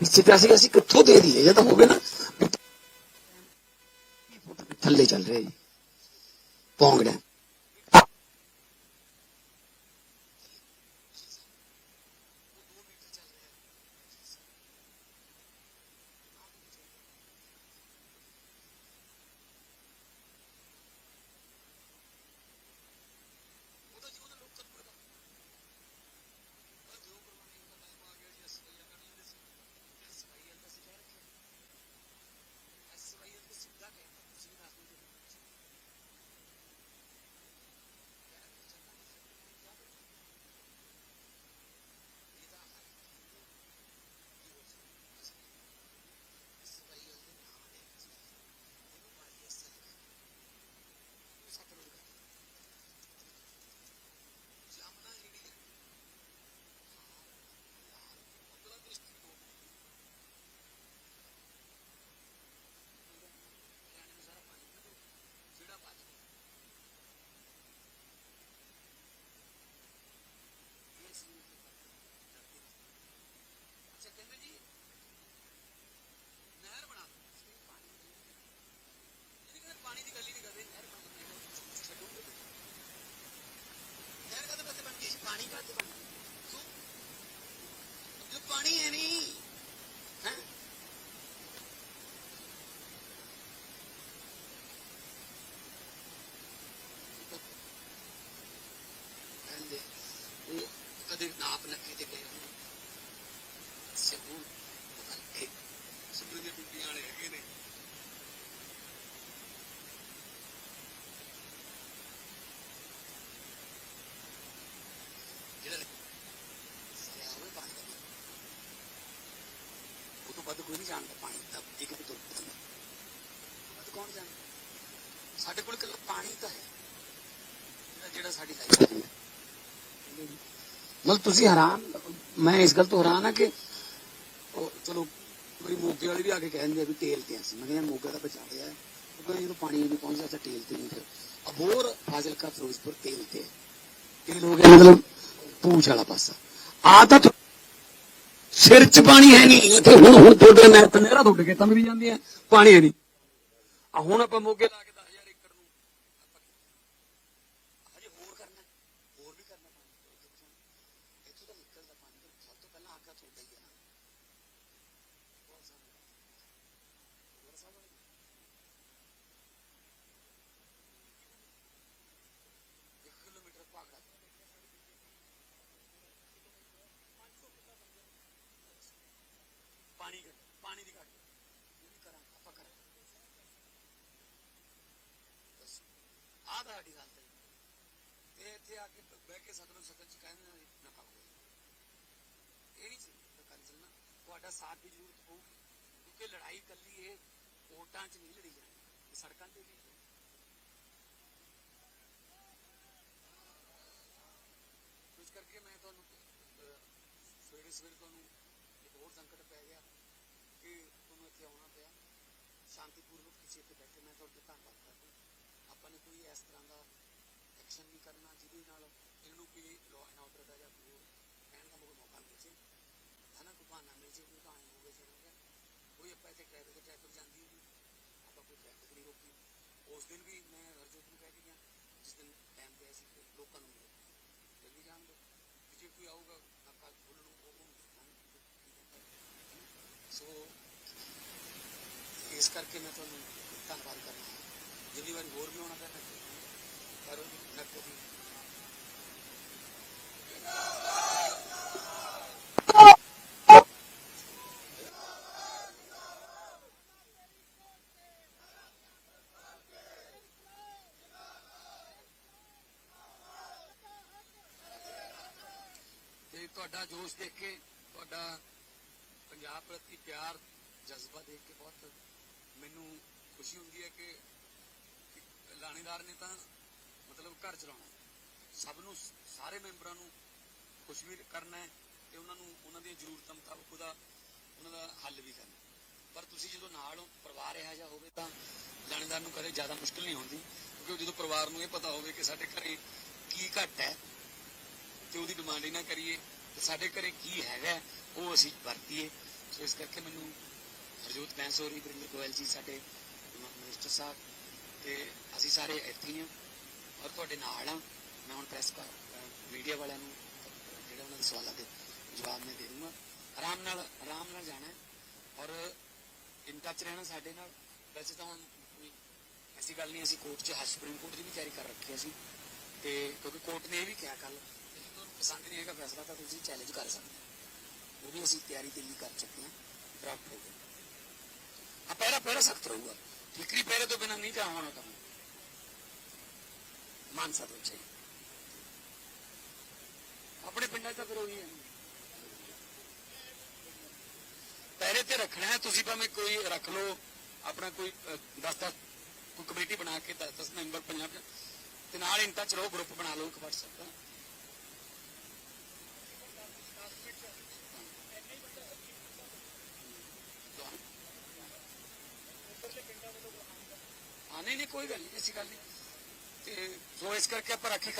ਪਿੱਛੇ ਪੈਸੇ ਅਸੀਂ ਕਿੱਥੋਂ ਦੇ ਦਈਏ? ਜੇ ਤਾਂ ਹੋਵੇ ਨਾ ਥੱਲੇ ਚੱਲ ਰਿਹਾ ਜੀ। ਪੌਂਗ कद नाप ಆಪನ ಕೈದಿಗೆಯನ್ನು ಸೆಗೂನ್ ಅದಕ್ಕೆ ಸುಬ್ರಜೆ जानता पानी तब एक भी कौन जानता साढ़े को पानी तो है जो साड़ी है। ਮਤਲਬ ਤੁਸੀਂ ਹੈਰਾਨ, ਮੈਂ ਇਸ ਗੱਲ ਤੋਂ ਹੈਰਾਨ ਆ ਕਿ ਚਲੋ ਕੋਈ ਮੋਗੇ ਵਾਲੇ ਵੀ ਆ ਕੇ ਕਹਿੰਦੇ ਵੀ ਤੇਲ ਤੇ ਅਸੀਂ, ਮੈਂ ਕਿਹਾ ਮੋਗਾ ਦਾ ਬਚਾ ਲਿਆ ਹੈ। ਉਹ ਜਦੋਂ ਪਾਣੀ ਨਹੀਂ ਪਹੁੰਚਦਾ ਤਾਂ ਤੇਲ ਤੇ ਨਹੀਂ ਫਿਰ। ਅਬੋਰ ਫਾਜ਼ਿਲਕਾ, ਫਿਰੋਜ਼ਪੁਰ ਤੇਲ ਤੇ। ਤੇਲ ਹੋ ਗਿਆ ਮਤਲਬ ਪੂਛ ਵਾਲਾ ਪਾਸਾ। ਆ ਤਾਂ ਸਿਰ 'ਚ ਪਾਣੀ ਹੈ ਨਹੀਂ ਇੱਥੇ ਹੁਣ ਹੁਣ ਤੁਹਾਡੇ ਨਹਿਰ ਤੇ ਨਹਿਰਾਂ ਤੁਹਾਡੇ ਖੇਤਾਂ 'ਚ ਵੀ ਜਾਂਦੀਆਂ ਪਾਣੀ ਹੈ ਨਹੀਂ। ਆ ਹੁਣ ਆਪਾਂ ਮੋਗੇ ਲਾ ਕੇ पानी पानी दिखा दो करा पकड़ आधा अटी घालता ते ते आके बॅके साधारण सकाळची काय नका यही प्रकार चलना। थोड़ा साथ की ज़रूरत होगी क्योंकि लड़ाई कली है कोर्टा च नहीं लड़ी जानी सड़कों पर भी कुछ करके मैं तो सवेरे सवेरे तो एक होर संकट पै गया। ਕਿ ਤੁਹਾਨੂੰ ਇੱਥੇ ਆਉਣਾ ਪਿਆ ਸ਼ਾਂਤੀਪੂਰਵਕ ਕਿਸੇ ਤੇ ਬੈਠੇ ਮੈਂ ਤੁਹਾਡੇ ਧੰਨਵਾਦ ਕਰਦਾ ਆਪਾਂ ਨੇ ਕੋਈ ਇਸ ਤਰ੍ਹਾਂ ਦਾ ਐਕਸ਼ਨ ਨਹੀਂ ਕਰਨਾ ਜਿਹਦੇ ਨਾਲ ਇਹਨਾਂ ਨੂੰ ਕੋਈ ਲਾਅ ਐਂਡ ਆਰਡਰ ਦਾ ਜਾਂ ਕੋਈ ਹੋਰ ਕਹਿਣ ਦਾ ਕੋਈ ਮੌਕਾ ਮਿਲ ਜੇ ਹੈ ਨਾ ਕੋਈ ਬਹਾਨਾ ਮਿਲ ਜੇ ਕੋਈ ਤਾਂ ਐਂ ਹੋਵੇ ਜਿਹੜਾ ਕੋਈ ਆਪਾਂ ਇੱਥੇ ਟ੍ਰੈਫਿਕ ਤੇ ਟ੍ਰੈਫਿਕ ਜਾਂਦੀ ਨਹੀਂ ਆਪਾਂ ਕੋਈ ਟ੍ਰੈਫਿਕ ਨਹੀਂ ਰੋਕੀ ਉਸ ਦਿਨ ਵੀ ਮੈਂ ਹਰਜੋਤ ਨੂੰ ਕਹਿ ਕੇ ਗਿਆ ਜਿਸ ਦਿਨ ਟਾਈਮ ਤੇ ਸੀ ਕਿ ਲੋਕਾਂ ਨੂੰ ਨਹੀਂ ਰੋਕਣਾ। ਜਲਦੀ ਜਾਣ ਦਿਓ ਵੀ ਜੇ ਕੋਈ ਆਊਗਾ ਨਾਕਾ ਖੋਲ੍ਹਣ ਨੂੰ ਉਹ ਉਹਨੂੰ ਦੇਖਾਂਗੇ ਸੋ ਇਸ ਕਰਕੇ ਮੈਂ ਤੁਹਾਨੂੰ ਧੰਨਵਾਦ ਕਰਨਾ ਹੈ ਜਿੰਨੀ ਵਾਰੀ ਹੋਰ ਵੀ ਹੋਣਾ ਪਿਆ ਮੈਂ ਪਰ ਮੈਂ ਕਦੀ ਤੇ ਤੁਹਾਡਾ ਜੋਸ਼ ਦੇਖ ਕੇ ਤੁਹਾਡਾ ਪੰਜਾਬ ਪ੍ਰਤੀ ਪਿਆਰ, ਜਜ਼ਬਾ ਦੇਖ ਕੇ ਬਹੁਤ ਮੈਨੂੰ ਖੁਸ਼ੀ ਹੁੰਦੀ ਹੈ ਕਿ ਲਾਣੇਦਾਰ ਨੇ ਤਾਂ ਮਤਲਬ ਘਰ ਚਲਾਉਣਾ। ਸਭ ਨੂੰ, ਸਾਰੇ ਮੈਂਬਰਾਂ ਨੂੰ ਖੁਸ਼ ਵੀ ਕਰਨਾ ਹੈ ਤੇ ਉਹਨਾਂ ਨੂੰ, ਉਹਨਾਂ ਦੀਆਂ ਜ਼ਰੂਰਤਾਂ ਮੁਤਾਬਕ ਉਹਦਾ ਉਹਨਾਂ ਦਾ ਹੱਲ ਵੀ ਕਰਨਾ ਪਰ ਤੁਸੀਂ ਜਦੋਂ ਨਾਲ ਹੋ, ਪਰਿਵਾਰ ਇਹੋ ਜਿਹਾ ਹੋਵੇ ਤਾਂ ਲਾਣੇਦਾਰ ਨੂੰ ਕਦੇ ਜ਼ਿਆਦਾ ਮੁਸ਼ਕਲ ਨਹੀਂ ਹੁੰਦੀ ਕਿਉਂਕਿ ਜਦੋਂ ਪਰਿਵਾਰ ਨੂੰ ਇਹ ਪਤਾ ਹੋਵੇ ਕਿ ਸਾਡੇ ਘਰੇ ਕੀ ਘਟ ਹੈ ਤੇ ਉਹਦੀ ਡਿਮਾਂਡ ਹੀ ਨਾ ਕਰੀਏ ਤੇ ਸਾਡੇ ਘਰੇ ਕੀ ਹੈਗਾ, ਉਹ ਅਸੀਂ ਵਰਤੀਏ। ਸੋ ਇਸ ਕਰਕੇ ਮੈਨੂੰ ਹਰਜੋਤ ਬੈਂਸ ਹੋਰੀ, ਵਰਿੰਦਰ ਗੋਇਲ ਜੀ, ਸਾਡੇ ਮ- ਮਿਨਿਸਟਰ ਸਾਹਿਬ ਤੇ ਅਸੀਂ ਸਾਰੇ ਇੱਥੇ ਹੀ ਹਾਂ ਔਰ ਤੁਹਾਡੇ ਨਾਲ ਹਾਂ। ਮੈਂ ਹੁਣ ਪ੍ਰੈਸ ਮੀਡੀਆ ਵਾਲਿਆਂ ਨੂੰ ਜਿਹੜਾ ਉਹਨਾਂ ਦੇ ਸਵਾਲਾਂ ਦੇ ਜਵਾਬ ਮੈਂ ਦੇ ਦੂੰਗਾ। ਆਰਾਮ ਨਾਲ ਆਰਾਮ ਨਾਲ ਜਾਣਾ ਔਰ ਇਨ ਟੱਚ ਰਹਿਣਾ ਸਾਡੇ ਨਾਲ। ਵੈਸੇ ਤਾਂ ਹੁਣ ਕੋਈ ਐਸੀ ਗੱਲ ਨਹੀਂ, ਅਸੀਂ ਕੋਰਟ 'ਚ, ਸੁਪਰੀਮ ਕੋਰਟ ਦੀ ਵੀ ਤਿਆਰੀ ਕਰ ਰੱਖੀ ਅਸੀਂ। ਤੇ ਕਿਉਂਕਿ ਕੋਰਟ ਨੇ ਇਹ ਵੀ ਕਿਹਾ ਕੱਲ ਪਸੰਦ ਨਹੀਂ ਹੈਗਾ, ਫੈਸਲਾ ਤਾਂ ਤੁਸੀਂ ਚੈਲੰਜ ਕਰ ਸਕਦੇ ਹੋ। ਉਹ ਵੀ ਅਸੀਂ ਤਿਆਰੀ ਦਿੱਲੀ ਕਰ ਚੁੱਕੇ ਹਾਂ ਡਰਾਫਟ ਹੋ ਗਿਆ ਆ ਪਹਿਰਾ ਪਹਿਰਾ ਸਖਤ ਰਹੂਗਾ। ਠੀਕਰੀ ਪਹਿਰੇ ਤੋਂ ਬਿਨਾਂ ਨਹੀਂ ਤਾਂ ਹੋਣਾ ਕੰਮ ਮਾਨਸਾ ਤੋਂ ਚਾਹੀਏ ਆਪਣੇ ਪਿੰਡਾਂ 'ਚ ਤਾਂ ਫਿਰ ਉਹੀ ਹੈ। ਪਹਿਰੇ ਤੇ ਰੱਖਣਾ ਹੈ, ਤੁਸੀਂ ਭਾਵੇਂ ਕੋਈ ਰੱਖ ਲਓ, ਆਪਣਾ ਕੋਈ 10 10 ਕੋਈ ਕਮੇਟੀ ਬਣਾ ਕੇ 10 ਮੈਂਬਰ ਪੰਜਾਬ ਤੇ ਨਾਲ ਇਨ ਟੱਚ ਰਹੋ ਗਰੁੱਪ ਬਣਾ ਲਓ ਇੱਕ WhatsApp ਦਾ। ਹਾਂ ਨਹੀਂ ਨਹੀਂ, ਕੋਈ ਗੱਲ ਨਹੀਂ, ਐਸੀ ਗੱਲ ਨਹੀਂ। ਤੇ ਸੋ ਇਸ ਕਰਕੇ ਆਪਾਂ ਰਾਖੀ